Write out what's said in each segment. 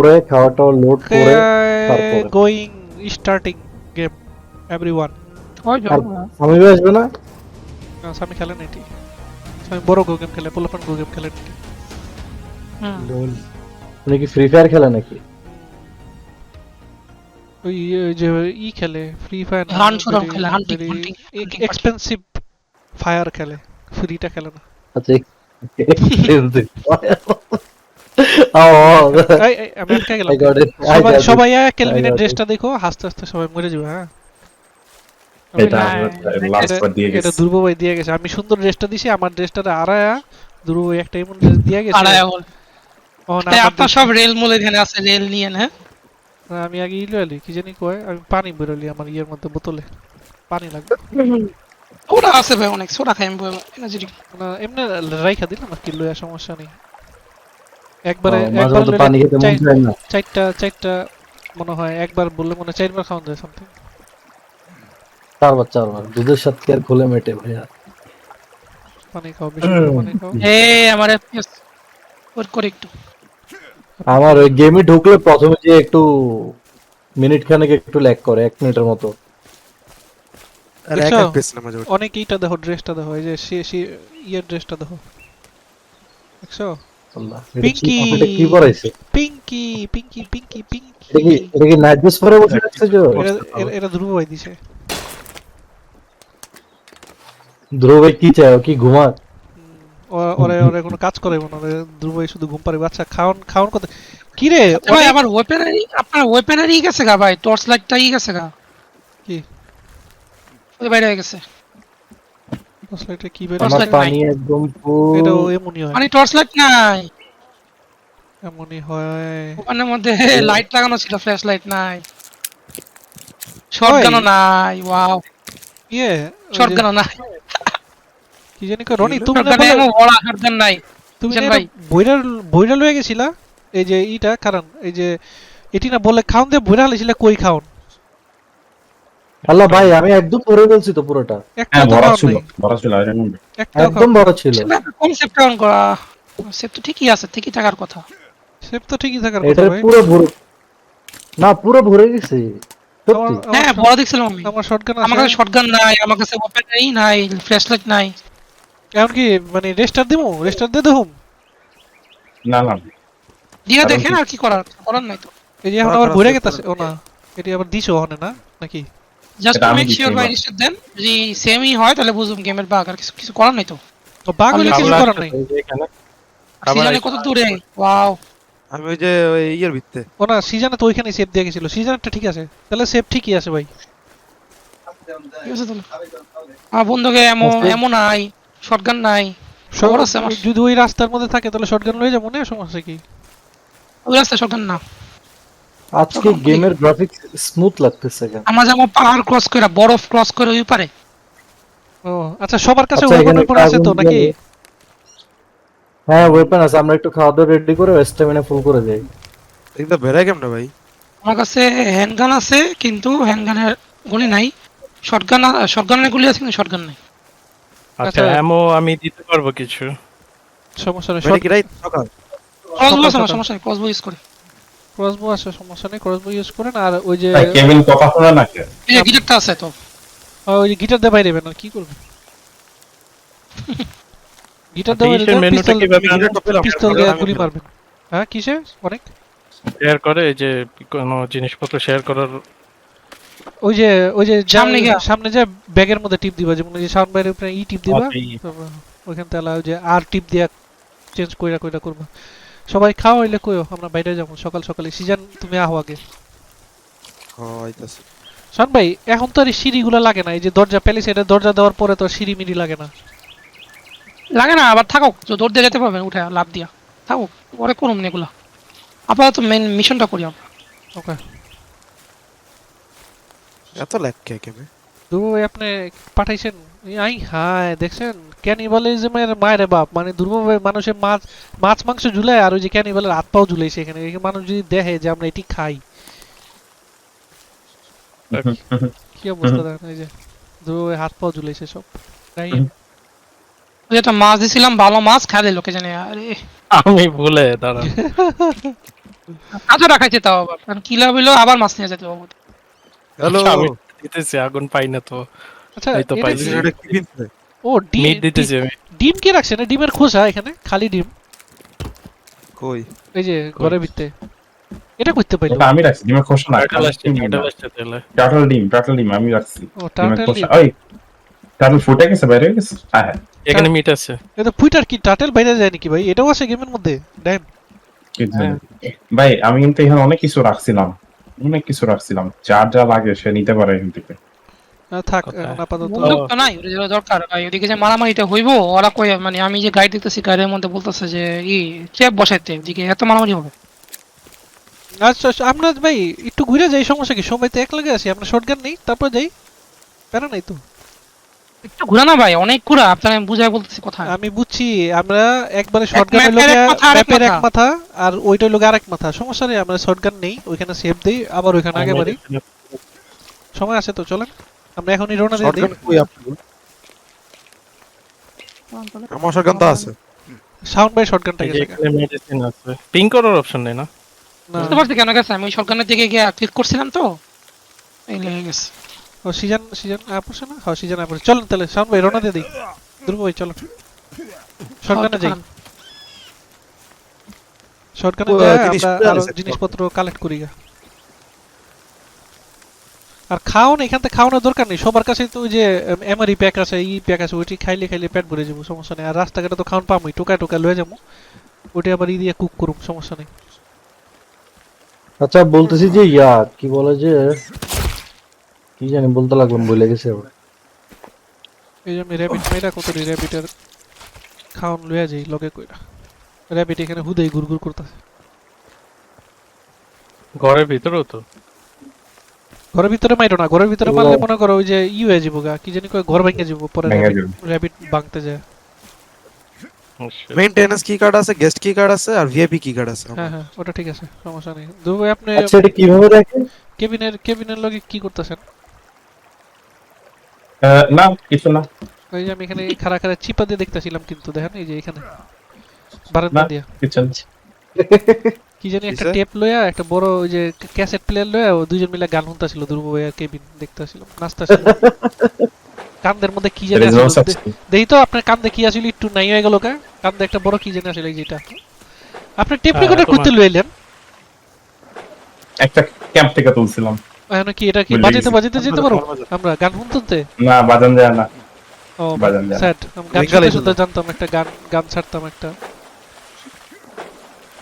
করে খাওয়াটাও লোড করে তারপরে। গোয়িং স্টার্টিং গেম এভরিওয়ান আমি আসবে না? আমি খেলেন এটি। আমি বড় গো গেম খেলে পোলাপান গো গেম খেলেন লোল। উনি কি ফ্রি ফায়ার খেলে নাকি? ওই যে ই খেলে ফ্রি ফায়ার Hunt শুধু খেলে, এক্সপেন্সিভ ফায়ার খেলে। ফ্রিটা খেলে না। আচ্ছা এই, এই, আমি আটকে গেলাম। I got it. I সবাই কেলভিনের ড্রেসটা দেখো হাসতে হাসতে সবাই মরে যাবে হ্যাঁ। এটা ভাই দিয়ে গেছে। আমি সুন্দর ড্রেসটা দিছি আমার ড্রেসটা আড়ায়া ভাই একটা এমন ড্রেস দিয়ে গেছে। আড়াই বল। ও না, এই আমার আপনার সব রেল মূল এখানে আছে রেল নিয়ে হ্যাঁ না, আমি আগে ইলো আলি কি জানি কয় আমি পানি বেরোলি আমার ইয়ের মধ্যে বোতলে। পানি লাগবে। ওরা আছে ভাই অনেক সোডা খাই আমি এনার্জি এমনি রাইখা দিলাম আর কি লইয়া সমস্যা নেই। একবারে একবার পানি খেতে মন চায় না। চারটা চারটা মনে হয় একবার বললে মনে চারবার খাওয়ান যায় সামথিং চারবার চারবার। দুধের সাথে আর খোলে মেটে ভাইয়া? পানি খাও বেশি পানি খাও। এ আমার FPS ওর করে একটু। আমার ওই গেমে ঢুকলে প্রথমে যে একটু মিনিট খানেক একটু ল্যাগ করে এক মিনিটের মতো। অনেক এইটা দেখো ড্রেসটা দেখো এই যে সে সে ইয়ের ড্রেসটা দেখো দেখছ? কি পিঙ্কি। কি পরাইছে পিঙ্কি পিঙ্কি পিঙ্কি পিঙ্কি এটা কি এটা কি নাইট ড্রেস পরে বসে আছে যে? এটা এটা- এটা ধ্রুব ভাই দিছে। ধ্রুব ভাই কি চায়? কি ঘুমাক? ওরে ওরে কোনো কাজ করে না ওরে ধ্রুব ভাই শুধু ঘুম পাড়ে বাচ্চা খাওন খাওন কত কি রে আচ্ছা ভাই আমার ওয়েপেনারি আপনার ওয়েপেনারি গেছে গা ভাই টর্চ লাইটটাই গেছে গা। কি? ওই বাইরে হয়ে গেছে। আসলে এটা কি বের আমার পানি একদম। এটা এমনই হয়। মানে টর্চ লাইট নাই। এমনই হয়। ওখানের মধ্যে লাইট লাগানো ছিল ফ্ল্যাশ লাইট নাই শর্টগানও নাই ওয়াও ইয়ে নাই। কি জানি কয় রনি তুমি না বলে- বড় শর্টগান নাই। তুমি ভাই। বইরা বইরা লয়ে গেছিলা? এই যে ইটা কারণ এই যে এটি না বলে খাওন দিয়ে বইরা হালিছিলা কই খাওন আল্লাহ ভাই আমি একদম পরে বলছি তো পুরোটা। হ্যাঁ ভরা ছিল নাই ভরা ছিল. একদম বড় ছিল। কনসেপ্ট অন করা। কনসেপ্ট তো ঠিকই আছে ঠিকই থাকার কথা। সেপ তো ঠিকই থাকার কথা এটা ভাই। পুরো ভরে না পুরো ভরে গেছে। হ্যাঁ আমার বড় দেখছিলাম আমি। আমার শটগান আমার আছে কাছে শর্টগান নাই আমার কাছে ওয়েপেনারি নাই ফ্ল্যাশ লাইট নাই। এখন কি মানে রেস্টার দিমু রেস্টার দিয়ে দেখুম না না। দিয়ে দেখেন কি? আর কি করার করার নাই তো। এই যে এখন আমার আবার ভরে গেছে ও না। এটি আবার দিছো ওখানে না? নাকি? জাস্ট আমি মেক শিওর বাই রিস্টার দেন যদি সেমই হয় তাহলে বুঝুম গেমের বাগ আর কিছু কিছু করার নাই তো। তো বাগ হইলে কিছু করার নাই। সিজনে কত দূরে? ওয়াও আমি ওই যে ওই ইয়ের ভিত্তে ও না সিজনে তো ওইখানে সেভ দিয়ে গেছিল। সিজনেরটা ঠিক আছে। তাহলে সেভ ঠিকই আছে ভাই। ঠিক আছে তাহলে। আমার বন্ধুকে এমন। এমন নাই শর্টগান নাই। সব আছে আমার। যদি ওই রাস্তার মধ্যে থাকে তাহলে শটগান লয়ে যাব না? সমস্যা কি? ওই রাস্তায় শর্টগান না। আজকে গেমের গ্রাফিক্স স্মুথ লাগতেছে কেন? আমরা যেমন পাহাড় ক্রস করে বরফ ক্রস করে ওই পারে। ও আচ্ছা সবার কাছে আচ্ছা, ওপেন এখানে আছে তো নাকি? হ্যাঁ ওয়েপন আছে আমরা একটু খাওয়া দাওয়া রেডি করে স্ট্যামিনা ফুল করে যাই এগুলো বেড়ায় কেমন ভাই? আমার কাছে হ্যান্ডগান আছে কিন্তু হ্যান্ডগানের গুলি নাই। শর্টগান শর্টগানের গুলি আছে কিন্তু শর্টগান নাই। আচ্ছা। আচ্ছা। এমও আমি দিতে পারব কিছু। সমস্যা নেই কি রাইট সমস্যা নেই ক্রসবো ইউজ করে। ক্রসবো আছে সমস্যা নেই ক্রসবো ইউজ করেন আর ওই যে কেবিন কথা শোনা না কে এই যে গিটারটা আছে তো। ওই যে গিটার দিয়ে বাইরে আর কি করবেন গিটার দিয়ে বাইরে পিস্তল কীভাবে গিটারটা পিস্তল দিয়ে গুলি মারবেন। হ্যাঁ কিসে অনেক। শেয়ার করে এই যে কোনো জিনিসপত্র শেয়ার করার ওই যে ওই যে সামনে গিয়া। সামনে যে ব্যাগের মধ্যে টিপ দিবা যেমন ওই যে সাউন্ড বাইরের উপরে ই টিপ দিবা আছে ই। ওইখান থেকে ওই যে আর টিপ দিয়া চেঞ্জ কইরা কইরা করবা। সবাই খাওয়া হইলে কইও আমরা বাইরে যাব সকাল সকালে। সিজন তুমি আহো আগে। শোন ভাই এখন তো আর সিঁড়িগুলো লাগে না এই যে দরজা পেলে সেটা দরজা দেওয়ার পরে তো সিঁড়ি মিড়ি লাগে না। লাগে না আবার থাকুক তো দৌড় দিয়ে যেতে পারবেন উঠে লাভ দিয়া। থাকুক পরে করুন এগুলা। আপাতত মেন মিশনটা করি আমরা। ওকে। এত ল্যাগ কে কেমে দুবু ভাই আপনি পাঠাইছেন? আই হায় দেখছেন? ক্যানিবালিজমের মায়ের বাপ মানে দুর্বভাবে মানুষের মাছ মাছ মাংস ঝুলায় আর ওই যে ক্যানিবালের হাত পাও ঝুলাইছে এখানে মানুষ যদি দেখে যে আমরা এটি খাই। কি অবস্থা দেখেন এই যে দুবু ভাই হাত পাও ঝুলাইছে সব। তাই? ওই যে একটা মাছ দিছিলাম ভালো মাছ খাইলে লোকে জানে আরে। আমি ভুলে দাঁড়া কাঁচা রাখাইছে তাও আবার। কারণ কিলা হইল আবার মাছ নিয়ে যেতে হবে। হ্যালো আমি দিতেছি আগুন পাই না তো। আচ্ছা এই তো পাইছি। ও ডিম দিতেছি আমি। ডিম কি রাখছে না? ডিমের খোসা এখানে খালি ডিম। কই? এই যে ঘরের ভিতরে। এটা করতে পাইলো আমি রাখছি ডিমের খোসা না টার্টল ডিম। টার্টল ডিম আমি রাখছি। ও খোসা। ওই টার্টল ফুটে গেছে বাইরে গেছে? হ্যাঁ হ্যাঁ। এখানে মিট আছে। এটা ফুইটার কি? টার্টেল বাইরে যায় নাকি ভাই? এটাও আছে গেমের মধ্যে ড্যাম ভাই আমি কিন্তু এখানে অনেক কিছু রাখছিলাম। অনেক কিছু রাখছিলাম। যার যা লাগে সে নিতে পারে এখান থেকে। থাক এখন আপাতত বন্দুক তো নাই দরকার। ভাই ওদিকে যে মারামারিটা হইবো ওরা কই মানে আমি যে গাইড দেখতেছি গাইডের মধ্যে বলতেছে যে ই চেপ বসাইতে ওদিকে এত মারামারি হবে। আচ্ছা আচ্ছা, আমরা ভাই একটু ঘুরে যাই সমস্যা কি? সময় তো এক লাগে আছি আমরা শর্টগান নেই তারপর যাই। প্যারা নাই তো। একটু ঘুরা না ভাই অনেক ঘুরা আপনার আমি বুঝাই বলতেছি কথা। আমি বুঝছি আমরা একবারে শর্টগানের ম্যাপের এক মাথা, আরেক ম্যাপের এক মাথা। মাথা আর ওইটা লোকে আরেক মাথা। সমস্যা নেই আমরা শর্টগান নেই ওইখানে সেভ দেই আবার ওইখানে আগে বাড়ি সময় আছে তো চলেন। আমরা এখনই রওনা দিয়ে দিই। কই আমার শটগান তো আছে। সাউন্ড বাই যে গেছে এখানে মেডিসিন আছে। পিং করার অপশন নেই না? বুঝতে পারছি কেন গেছে? আমি ওই দিকে গিয়ে ক্লিক করছিলাম তো। এই লেগে গেছে। ও সিজন সিজন আপসে না? হ্যাঁ সিজন আপসে চলেন তাহলে সাউন্ড বাই রওনা দিয়ে দিই। ধ্রুব ভাই চলো শর্টগানে যাই। শর্টগানে ও, যাই জিনিস আমরা জিনিসপত্র কালেক্ট করি গা। আর খাওন এখান থেকে খাওয়ানোর দরকার নেই। সবার কাছে তো ওই যে এমআরই প্যাক আছে ই প্যাক আছে ওইটি খাইলে খাইলে পেট ভরে যাব সমস্যা নেই। আর রাস্তাঘাটে তো খাওয়ান পামই টোকা টোকা লয়ে যাব। ওইটা আবার ই দিয়ে কুক করুম সমস্যা নেই। আচ্ছা বলতেছি যে ইয়া কি বলে যে কি জানি বলতে লাগলাম বলে গেছে আবার। এই যে আমি র্যাবিট মেয়েরা কত র্যাবিটের খাওয়ান লইয়া যাই লগে কইরা। র্যাবিট এখানে হুদেই গুড়গুড় করতেছে। ঘরের ভিতরেও তো? ঘরের ভিতরে মাইরো না ঘরের ভিতরে। মারলে মনে করো ওই যে ই হয়ে যাব গা কি জানি কয় ঘর ভেঙে যাব পরে র্যাবিট ভাঙতে যায়। মেইনটেনেন্স কি কার্ড আছে গেস্ট কি কার্ড আছে আর ভিআইপি কি কার্ড আছে হ্যাঁ হ্যাঁ ওটা ঠিক আছে সমস্যা নেই। দুবো আপনি আচ্ছা এটা কীভাবে রাখে কেবিনের কেবিনের লগে কি করতেছেন? না কিছু না। ওই যে আমি এখানে খাড়া খাড়া চিপা দিয়ে দেখতেছিলাম কিন্তু দেখেন এই যে এখানে। বারান্দা। দিয়া। কিছু না। কি জানি একটা টেপ লইয়া একটা বড় ওই যে ক্যাসেট প্লেয়ার লইয়া ও দুইজন মিলে গান শুনতাছিল ধ্রুব ভাই আর কেবিন দেখতাছিল নাচতাছিল। কানদের মধ্যে কি জানি। দেই তো আপনার কান্দে কি আসলে একটু নাই হয়ে গেল কা? কান্দে একটা বড় কি জানি আসলে এই যেটা। আপনি টেপ রেকর্ডার করতে লইলেন? একটা ক্যাম্প থেকে তুলছিলাম। এখন কি এটা কি? ভুলে বাজাতে বাজাতে যেতে পারো? আমরা গান শুনতে না বাজান যায় না। ও বাজান যায়। স্যার গান শুনতে জানতাম একটা গান গান ছাড়তাম একটা।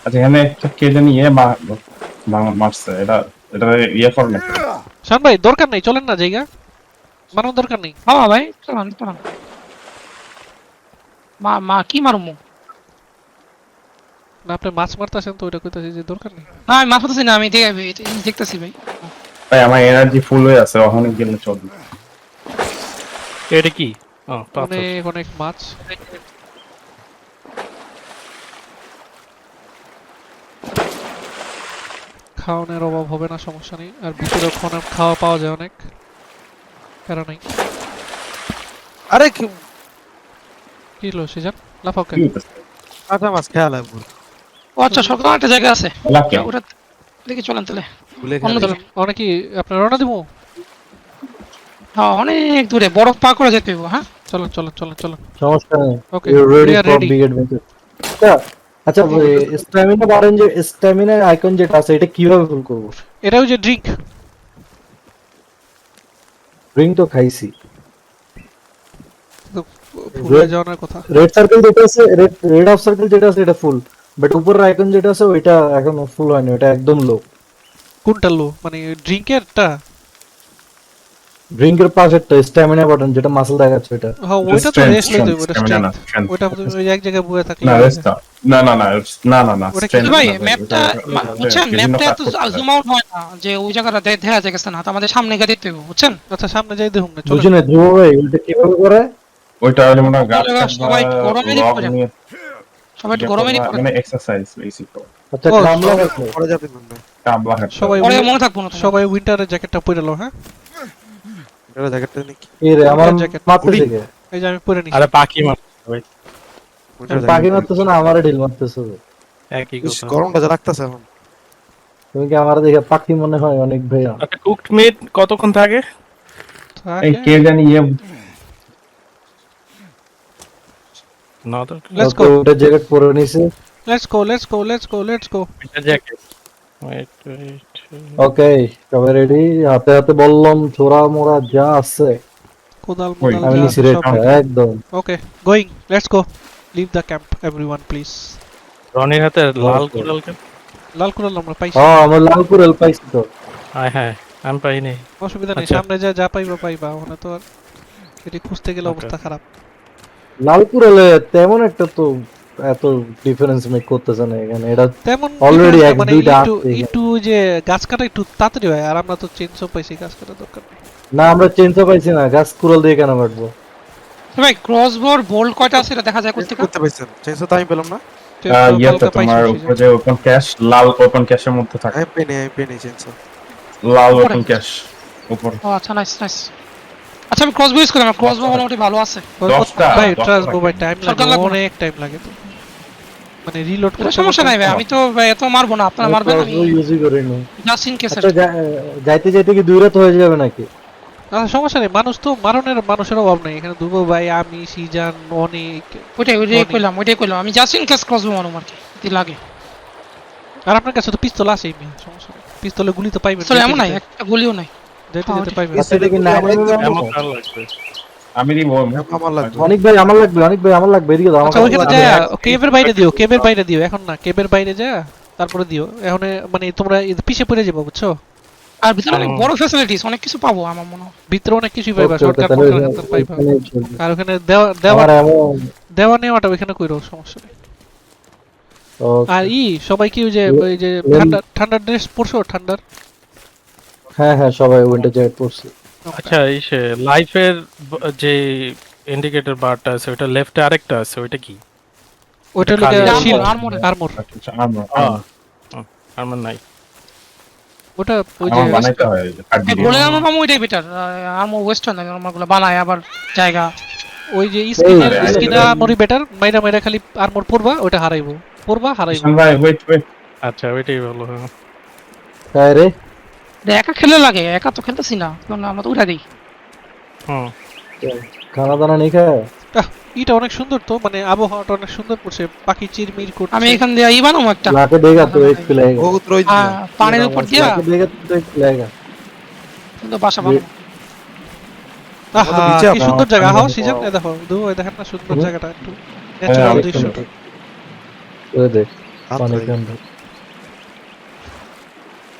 আচ্ছা এখানে একটা কে জানি ইয়ে মারছে। এটা এটা ইয়ে করে না। শান ভাই দরকার নেই চলেন না জায়গা। মানার দরকার নেই। হ্যাঁ ভাই চলান চলান। মা মা কি মারমু? না আপনি মাছ মারতেছেন তো ওইটা কইতাছি যে দরকার নেই। না আমি মাছ মারতেছি না আমি দেখে- দেখতেছি ভাই। ভাই আমার এনার্জি ফুল হয়ে আছে ওখানে গেলে চলবে। এটা কি? ও অনেক অনেক মাছ। খাওয়ানোর অভাব হবে না সমস্যা নেই। আর ভিতরে খাওয়া খাওয়া পাওয়া যায় অনেক। প্যারা নাই। আরে কি কি হলো সিজন? লাফাও কেন? কাঁচা মাছ খেয়াল লাগবে। ও আচ্ছা সরকার একটা জায়গা আছে। ওটা দেখি চলেন তাহলে। অনেক কি আপনার রওনা দিব? হ্যাঁ অনেক দূরে। বরফ পা করে যেতে হইব হ্যাঁ? চলেন চলেন চলেন চলো সমস্যা নেই। Okay you ready for big adventure আচ্ছা স্ট্যামিনা বাড়েন যে স্ট্যামিনা আইকন যেটা আছে এটা কীভাবে ফুল করব? এটা ওই যে ড্রিঙ্ক ড্রিঙ্ক তো খাইছি। ভুলে যাওয়ার কথা। রেড সার্কেল যেটা আছে রেড রেড অফ সার্কেল যেটা আছে এটা ফুল বাট উপরের আইকন যেটা আছে ওইটা এখনও ফুল হয়নি ওটা একদম লো কোনটা লো মানে ড্রিঙ্কেরটা ড্রিঙ্কের পাশেরটা স্ট্যামিনা বাটন যেটা মাসল দেখাচ্ছে ওইটা। হ্যাঁ ওইটা তো রেস্ট লইতে হবে ওটা strength, না, strength। strength। ওইটা তুমি ওই এক জায়গায় বসে থাকলে না রেস্ট না। না না না না না কি ভাই ম্যাপটা বুঝছেন? ম্যাপটা হয়। জুম আউট হয়। না যে ওই জায়গাটা দেখা যায় গেছে না তো আমাদের সামনে গিয়ে দেখতে হইব বুঝছেন? আচ্ছা সামনে যাই দেখুন না বুঝুন ধ্রুব ভাই ওইটা কীভাবে করে ওইটা হলে মনে হয় গাছ সবাই গরমেরই করে। নিয়ে সবাই একটু গরমেরই করে। মানে এক্সারসাইজ বেসিক আচ্ছা কামলা করা যাবে না কাবলা হাঁটতে সবাই মনে থাকব না সবাই উইন্টারের জ্যাকেটটা পরে লো হ্যাঁ? এটা জ্যাকেটটা নাকি এই রে আমার জ্যাকেট। মারতেছে কে? এই যে আমি পরে নিছি। আরে পাখি মার ভাই। ওইটার পাখি জ্যাকেটটা। মারতেছে না আমারে ঢিল মারতেছে একই ইস, কথা। গরমটা যা লাগতেছে এখন। তুমি কি আমার দেখে পাখি মনে হয় অনেক ভাইয়া আচ্ছা কুকড মিট কতক্ষণ থাকে? এই কে জানি ইয়ে না তো। Let's ওকে, ওটা জ্যাকেট পরে নিছে? Let's go let's go let's go let's go এটা জ্যাকেট ওয়েট ওয়েট ওকে সবাই রেডি হাতে হাতে বললাম মোড়া যা আছে। কোদাল মোদাল আমি সব একদম। Okay going let's go leave the camp everyone please রনির হাতে লাল কুড়াল কেন? লাল কুড়াল আমরা পাইছি। হ্যাঁ আমার লালপুর এল পাইছি তো। আয় হ্যাঁ আমি পাইনি। অসুবিধা নেই আচ্ছা। সামনে যা যা পাইবা পাইবা। ওখানে তো আর এটি খুঁজতে গেলে অবস্থা খারাপ। লালপুর এলে তেমন একটা তো এত ডিফারেন্স মেক করতেছে না এখানে। এটা তেমন না, এক মানে দুইটা একটু যে গাছ কাটা একটু তাড়াতাড়ি হয় আর আমরা তো চেঞ্জও পাইছি গাছ কাটা দরকার না আমরা চেঞ্জও পাইছি না গাছ কুড়াল দিয়ে কেন কাটবো? ভাই ক্রস বোর বোল্ট কয়টা আছে এটা দেখা যায় করতে পাইছেন চেঞ্জ তো আমি পেলাম না। চেঞ্জও ইয়েতে হালকা পাইছি তোমার উপরে যে ওপেন ক্যাশ লাল ওপেন ক্যাশের মধ্যে থাকে। আমি পেনি আমি পেনি চেঞ্জ লাল ওপেন ক্যাশ উপর। ও আচ্ছা নাইস নাইস আচ্ছা আমি ক্রস বো ইউজ করলাম ক্রস বো মোটামুটি ভালো আছে। ভাই দশটা ট্রাস্ট গো লাগে। ভাই টাইম লাগে অনেক টাইম লাগে তো। মানে রিলোড এটা সমস্যা নাই ভাই আমি তো এত মারবো না আপনারা মারবেন আমি ইউজই করি না জাস্ট ইন কেস আচ্ছা যাইতে যাইতে কি দুই রাত হয়ে যাবে নাকি? আচ্ছা সমস্যা নেই মানুষ তো মারণের মানুষের অভাব নেই। এখানে দুবো ভাই আমি সিজান অনেক ওইটাই ওইটাই। কইলাম ওইটাই কইলাম আমি জাস্ট ইন কেস ক্রস বো মারবো আর কি যদি লাগে। আর আপনার কাছে তো পিস্তল আছেই মেয়ে সমস্যা নেই। পিস্তলে গুলি তো পাইবেন আসলে এমন নাই একটা গুলিও নাই। যেতে হ্যাঁ, যেতে পাইবেন। আচ্ছা এটা কি নাইন এমন কার লাগবে। আমি আমার লাগবে। অনেক ভাই আমার লাগবে অনেক ভাই আমার লাগবে এদিকে দাও আচ্ছা ওইখানে যা লাগবে। বাইরে দিও কেবের বাইরে দিও এখন না কেবের বাইরে যা তারপরে দিও। এখন মানে তোমরা পিছে পড়ে যাব বুঝছ? আর ভিতরে অনেক বড় ফ্যাসিলিটিস অনেক কিছু পাবো আমার মনে হয়। ভিতরে অনেক কিছুই পাইবা শর্টকাট পাইবা। আর ওখানে দেওয়া দেওয়া দেওয়া নেওয়াটা ওইখানে কইরো সমস্যা নেই। আর ই সবাই কি ওই যে ওই যে ঠান্ডা ঠান্ডার ড্রেস পরছো ঠান্ডার? হ্যাঁ হ্যাঁ সবাই উইন্টার জ্যাকেট পরছে। আচ্ছা এই সে লাইফের যে ইন্ডিকেটর বারটা আছে ওটা লেফটে আরেকটা আছে ওইটা কি? লোকে armor, শিল্ড armor। আর্মর আমার আমার নাই। ওটা ওই যে বানাইতে হয়। গোলে আমার পাবো ওইটাই বেটার আমার ওয়েস্টার্ন আমারগুলো বানায় আবার জায়গা। ওই যে স্কিনের স্কিনের আর্মরই বেটার মাইরা মাইরা খালি আর্মর পরবা ওটা হারাইবো। পরবা হারাইবো। ভাই ওয়েট ওয়েট আচ্ছা ওইটাই ভালো হ্যাঁ। তাই রে। একা খেলে লাগে একা তো খেলতেছি না কারণ আমরা তো উড়া দিই। হ্যাঁ খানা দানা নেই খায় এটা অনেক সুন্দর তো মানে আবহাওয়াটা অনেক সুন্দর পড়ছে পাখি চিরমির করছে। আমি এখান দিয়ে আই বানাম একটা। লাকে দেগা তো এক ফেলেগা বহুত রই দিয়া পানির উপর দিয়া। লাকে দেগা তো এক ফেলেগা সুন্দর বাসা ভালো। আহা কি সুন্দর জায়গা। হাও সিজন না দেখো দু ওই দেখেন না সুন্দর জায়গাটা একটু ন্যাচারাল দৃশ্য। ওই দেখ পানির গন্ধ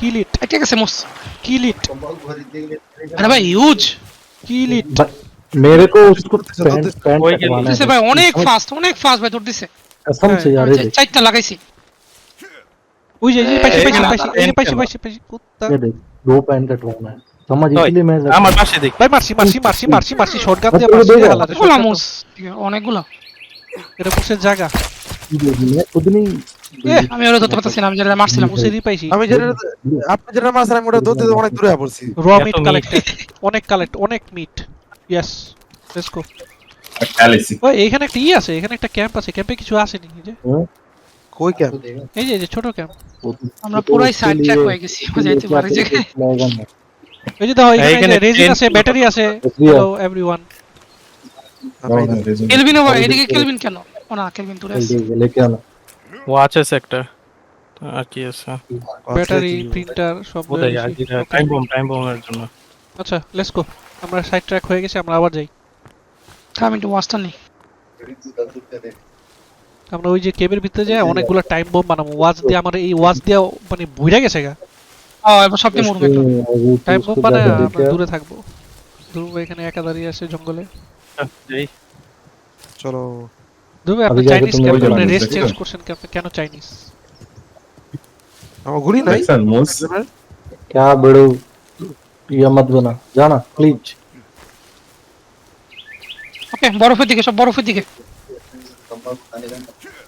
কিল ইট এই ঠিক আছে মুস কিল ইট আরে ভাই হিউজ কিল ইট ब- मेरे को उसको तो पैंट दिस- पैंट वही के- कटवाना দিছে है ভাই অনেক ফাস্ট অনেক ফাস্ট ভাই দৌড় দিছে कसम से यार আমি ये देख চারটা লাগাইছি ওই যে এই যে পাইছি এই পাইছি না, পাইছি এই যে এই পাইছি না। পাইছি পাইছি কুত্তা ये देख दो पैंट कटवाना है समझ ওই, इसलिए मैं আমার পাশে দেখ ভাই মারছি মারছি মারছি মারছি মারছি শর্টগান দিয়ে আচ্ছা, মারছি ওই যে- আলাদা অনেকগুলা মুস অনেকগুলা এটা মুসের জায়গা मैं खुद नहीं এ, আমি ওরা ধরতে পারতেছি আমি যেটা মারছিলাম উসে পাইছি আমি র মিট কালেক্ট অনেক কালেক্ট অনেক মিট ইয়েস একটা ছোট ক্যাম্প আমরা পুরাই সাইড ট্র্যাক হয়ে গেছি যাইতে পারে আছে ব্যাটারি আছে। হ্যালো এভরিওয়ান কেলভিন এদিকে কেলভিন কেন? ও না কেলভিন দূরে আছে। ওয়াচ আছে একটা আর কি আছে? ব্যাটারি প্রিন্টার সব। টাইম বম টাইম বমের জন্য। আচ্ছা লেটস গো আমরা সাইড ট্র্যাক হয়ে গেছে আমরা আবার যাই। আমি একটু ওয়াস্টার নেই আমরা ওই যে কেবের ভিতরে যাই অনেকগুলো টাইম বম বানাবো। ওয়াচ দিয়ে আমার এই ওয়াচ দিয়ে মানে ভুইরা গেছে গা? ও এবার সব দিয়ে মরবে টাইম বম বানায় আমরা দূরে থাকব। ধ্রুব এখানে একা দাঁড়িয়ে আছে জঙ্গলে। এই। চলো। ধ্রুব আপনি আগে যাকে চাইনিজ তুমি কেন ওই জানাবে, রেস দেখছো? চেঞ্জ করছেন কেন- কেন চাইনিজ আমার গুলি নাই দেখছেন, মুস? क्या बड़ो ইয়া মত বানা জানা প্লিজ ওকে বরফের দিকে সব বরফের দিকে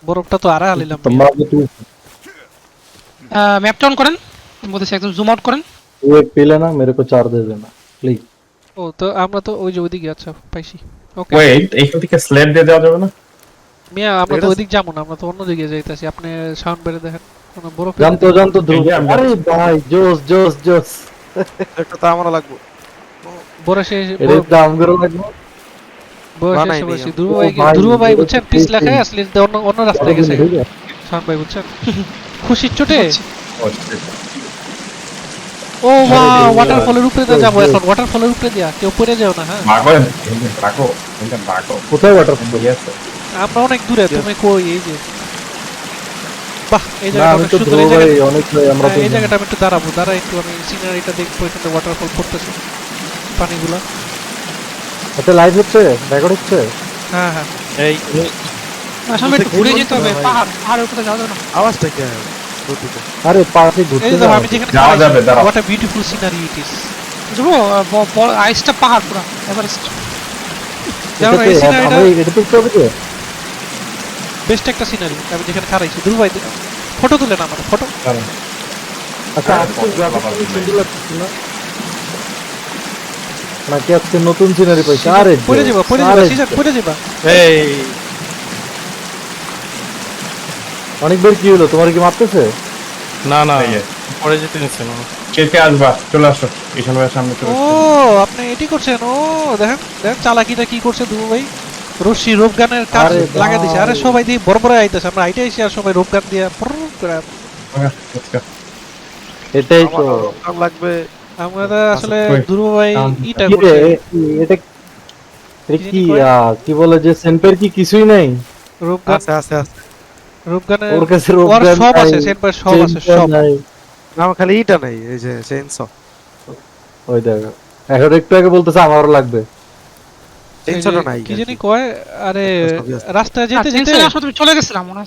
বরফটা তো আরা হালিলাম তোমরা তো ম্যাপটা অন করেন আমি বলতেছি একদম জুম আউট করেন ये पीले ना मेरे को चार दे देना प्लीज ও তো আমরা তো ওই যে ওইদিকে আচ্ছা পাইছি ওকে ওয়েট এইখান থেকে স্লেট দিয়ে দেওয়া যাবে না মিয়া আমরা তো ওইদিক যাব না আমরা তো অন্যদিকে যাইতাছি। আপনি সাউন্ড বেড়ে দেখেন কোনো বড় জানতো জানতো আরে ভাই জোস জোস জোস। একটা তো আমার লাগবো। বড় শেষ এটা দাম গরম লাগবো ধ্রুব খুশি উপরে যাব এখন উপরে কেউ যাও না হ্যাঁ? কোথায় আমরা অনেক দূরে তুমি কই? এই যে। বাহ এই জায়গাটা অনেক সুন্দর এই জায়গাটা অনেক ভাই আমরা হ্যাঁ, এই জায়গাটা আমি একটু দাঁড়াবো দাঁড়া একটু আমি সিনারিটা দেখব এখানে ওয়াটারফল পড়তেছে পানিগুলা। আচ্ছা লাইভ হচ্ছে? রেকর্ড হচ্ছে? হ্যাঁ হ্যাঁ। এই আসলে একটু ঘুরে যেতে হবে পাহাড় পাহাড়ের উপরে যাওয়া যাবে না? আওয়াজটা কে? আরে পাশে ঘুরতে যাও। আমি যেখানে যাওয়া যাবে। What a beautiful scenery it is বুঝব আইসটা পাহাড় পুরা এভারেস্ট যেমন এই সিনারিটা আমরা এটা দেখতে হবে যে? বেস্ট একটা সিনারি আমি যেখানে খারাইছি ধ্রুব ভাই ফটো তুলে না আমার ফটো আচ্ছা আজকে বাবা। সুন্দর লাগতেছে না? নাকি আজকে নতুন সিনারি পাইছে? আরে পড়ে যাবা পড়ে যাবা সিজন পড়ে যাবা। এই। অনেকবার কি হলো? তোমার কি মারতেছে? না না এই যে, পরে যেতে নিচ্ছে না। কে আসবা চলে আসো। ভাইয়ের সামনে চলে ও আপনি এটি করছেন ও দেখেন দেখেন চালাকিটা কি করছে দুবু ভাই। রশি রোপ গানের কাজ লাগা দিছে। আরে সবাই দিয়ে বড় বড় আইতাছে। আমরা আইটা এসে আর সবাই রোপ গান দিয়ে পর করে go. এটাই তো। আমার লাগবে। আমরা তো আসলে দুরু ভাই ইটা কি রে, করছে। এ- এটা কি কি বলে যে সেন্টার কি কিছুই নাই? রোপ গান আছে আছে আছে। রোপ গানের ওর কাছে রোগ ওর জ্ঞান সব আছে সেনপার সব আছে সব। নাই। আমার খালি ইটা নাই এই যে চেইনস ওই দেখো এখন একটু আগে বলতেছে আমারও লাগবে। চেইনসটা নাই কি জানি কয়? আরে রাস্তায় যেতে যেতে আসলে তুমি চলে গেছিলাম মনে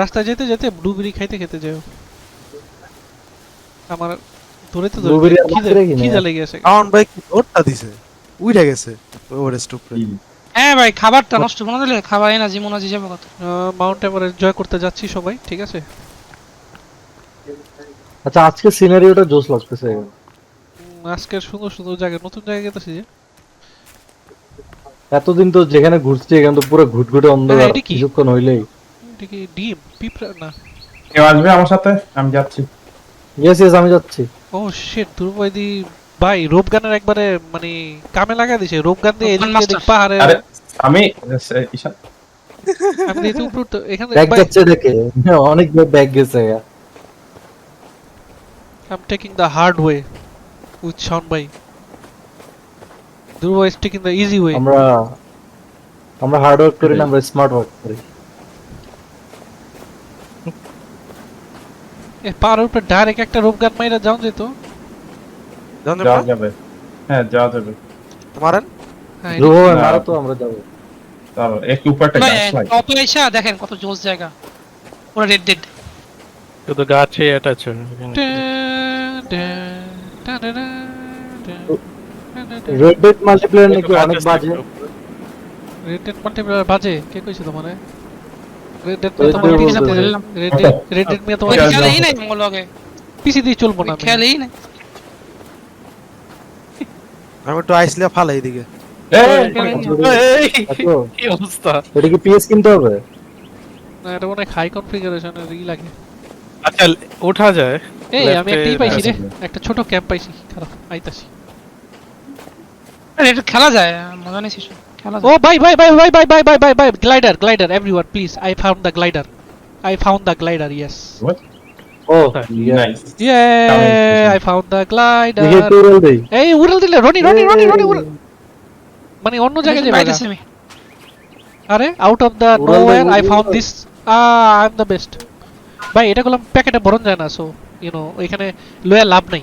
রাস্তায় যেতে যেতে ব্লুবেরি খাইতে খেতে যাও। আমার ধরে তো Blueberry আর খিদে বাকি রেখে খিদে নে। লেগে গেছে কারণ ভাই কি ওরটা দিছে? উইটা গেছে। ওভারেস্ট উপরে হ্যাঁ ভাই খাবারটা নষ্ট মনে দিলে খাবার এনার্জি মনে যাবে কত। মাউন্ট এভারেস্ট জয় করতে যাচ্ছি সবাই ঠিক আছে? আচ্ছা আজকে সিনারিওটা জোস লাগতেছে। সুন্দর সুন্দর জায়গা নতুন জায়গা গেতেছি যে। এতদিন তো যেখানে ঘুরছি এখানে তো পুরো ঘুটঘুটে অন্ধকার। হ্যাঁ? কিছুক্ষণ হইলেই। এটা কি ডিম? পিঁপড়া? না। কেউ আসবে আমার সাথে? আমি যাচ্ছি। ইয়েস ইয়েস আমি যাচ্ছি। ও শিট দুর্বৈদি ভাই রোপ গানের একবারে মানে কামে লাগা দিছে। রোপ গান দিয়ে এদিক এদিক পাহাড়ে আরে আমি ঈশান। আমি দিতে উপর তো এখানে ব্যাগ যাচ্ছে দেখে। অনেক ব্যাগ গেছে। I am taking the hard way with Sean ভাই। Durba is taking the easy way আমরা আমরা হার্ড ওয়ার্ক করি না আমরা স্মার্ট ওয়ার্ক করি। এ পাহাড়ের উপরে ডাইরেক্ট একটা রোপ গান মাইরা যাও যেত। যাওয়া যাবে। হ্যাঁ যাওয়া যাবে। তোমারেন হ্যাঁ ধ্রুব মারো তো আমরা যাব। তারপর একটু উপর একটা গাছ লাগে টপে এসে দেখেন কত জোস জায়গা। পুরো রেড ডেড শুধু গাছে অ্যাটাচ রেড ডেড মাল্টিপ্লেয়ার নাকি অনেক বাজে রেড ডেড মাল্টিপ্লেয়ার বাজে কে কইছে তোমারে রেড ডেড Red তোমার পিসি বলতে। রেড ডেড রেড ডেড মিয়া তোমার খেলেই নাই মঙ্গল লগে পিসি দিয়ে চলবো না আমি। খেলেই নাই আমি একটু আইসলে ফালাই এদিকে এই, আচ্ছা, অবস্থা এটা কি পিএস কিনতে হবে না এটা অনেক হাই কনফিগারেশনের ই লাগে আচ্ছা ওঠা যায় এই আমি একটাই পাইছি রে একটা ছোট ক্যাম্প পাইছি খারাপ আইতাছি এটা খেলা যায় মজা নেই শিশু খেলা ও যায় bye bye bye bye bye bye bye bye bye glider glider everyone please I found the glider I found the glider yes What? Nice. Yeah Coming, I found the glider দেখে একটু উড়াল দেই। এই উড়াল দিলে রনি রনি রনি রনি উড়াল। মানে অন্য জায়গায় যাবে আরে out of the nowhere I found. This I am the best ভাই এটা করলাম প্যাকেটে ভরন যায় না সো ইউ নো এখানে লয়া লাভ নাই।